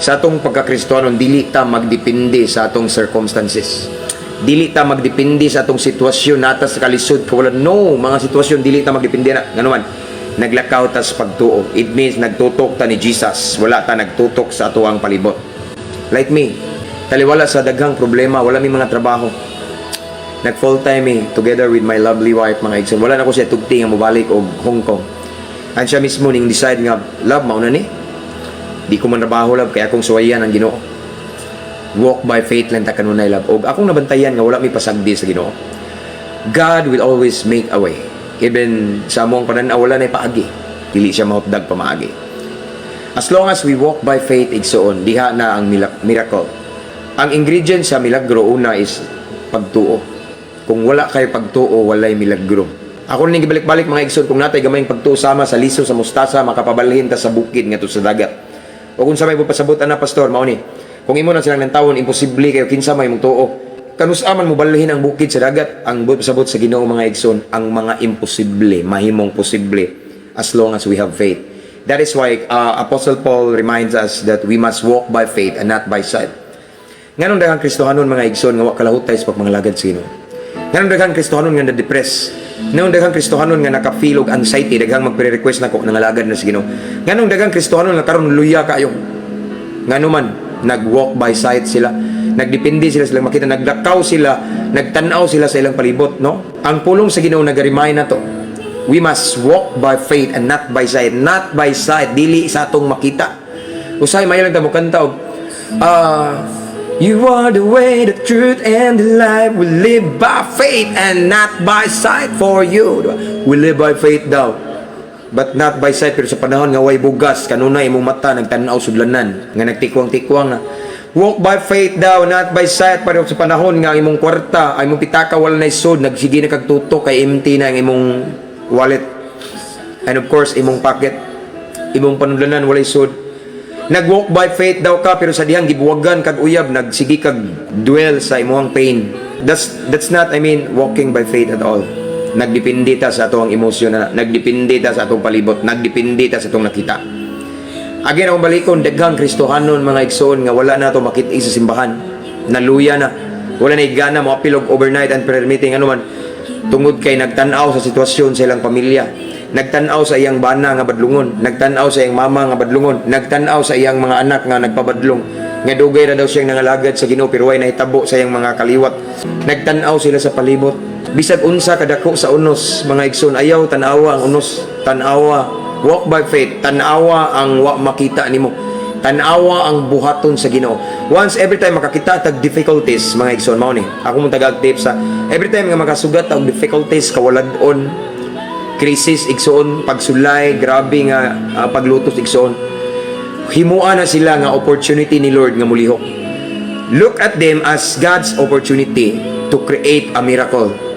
sa atong pagkakristohanon dili ta magdepende sa atong circumstances. Dili ta magdepende sa atong sitwasyon nata sa kalisod. Kawalan no mga sitwasyon dili ta magdepende na. Ngano man naglakaw ta sa pagtuo. It means nagtutok ta ni Jesus. Wala ta nagtutok sa atuang palibot. Like me taliwala sa daghang problema wala mi mga trabaho. Nag full time eh, together with my lovely wife mga igsoon wala na ko siya tugti nga mobalik og Hong Kong. Ang siya mismo ning decide nga love mao na ni di ko man trabaho love. Kaya akong suwayan ang Ginoo. Walk by faith lang ta kanunay love. Og akong nabantayan nga wala mi pasagdi sa Ginoo. God will always make a way. Even sa among pananaw wala na paagi. Dili siya mahutdag pamaagi as long as we walk by faith igsoon diha na ang miracle. Ang ingredient sa milagro una is pagtuo. Kung wala kay pagtuo walay milagro. Ako ning gibalik-balik mga igsoon kung natay gamay pagtuo sama sa liso sa mustasa makapabalhin ta sa bukid ngadto sa dagat o kung sa may pasabot ana pastor mao ni. Kung imo na silang ng tawon imposible kayo kinsa may mong tuo. Kanusaman mo balhin ang bukid sa dagat ang pasabot sa Ginoo mga igsoon ang mga imposible mahimong posible as long as we have faith. That is why uh, apostle paul reminds us that we must walk by faith and not by sight. Nganong daghang kristohanon mga igsoon nga wa kalahutay sa pagmangalagad sa Ginoo nganong daghang kristohanon nga na-depress. Nganong daghang kristohanon nga naka-feel og anxiety daghang magpre-request nako nangalagad na sa Ginoo. Nganong daghang kristohanon nga karon luya kayo? Ngano man nag-walk by sight sila nagdepende sila sila makita nagdakaw sila nagtanaw sila sa ilang palibot no? Ang pulong sa Ginoo nag-remind na to we must walk by faith and not by sight. Not by sight dili sa atong makita. Usay mayo lang ta mo ah You are the way, the truth, and the life. We live by faith and not by sight for you. Diba? We live by faith daw. But not by sight. Pero sa panahon nga way bugas, kanunay imong mata, nagtanaw sudlanan. Nga nagtikwang-tikwang na. Walk by faith daw, not by sight. Pero sa panahon nga imong kwarta, ay imong pitaka wala na isod, nagsige na kagtutok, kay empty na ang imong wallet. And of course, imong pocket. Imong panudlanan, wala isod. Nag-walk by faith daw ka pero sa dihang gibuwagan kag uyab nagsigi kag dwell sa imong pain. That's that's not I mean walking by faith at all. Nagdepende ta sa atong emosyon na nagdepende ta sa atong palibot, nagdepende ta sa atong nakita. Again akong balikon daghang Kristohanon mga igsoon nga wala na to makit sa simbahan. Naluya na. Wala na igana mo apilog overnight and prayer meeting ano man tungod kay nagtan-aw sa sitwasyon sa ilang pamilya. Nagtanaw sa iyang bana nga badlungon. Nagtanaw sa iyang mama nga badlungon. Nagtanaw sa iyang mga anak nga nagpabadlong. Nga dugay na daw siyang nangalagad sa Ginoo pero way nahitabo sa iyang mga kaliwat. Nagtanaw sila sa palibot. Bisag unsa kadako sa unos mga igsoon ayaw tanawa ang unos. Tanawa. Walk by faith. Tanawa ang wa makita nimo tanawa ang buhaton sa Ginoo. Once every time makakita tag difficulties mga igsoon mao ni. Ako mo tagag tips sa every time nga makasugat og difficulties kawaladon krisis igsoon pagsulay grabe nga ah, paglutos igsoon. Himuan na sila nga opportunity ni Lord nga mulihok. Look at them as God's opportunity to create a miracle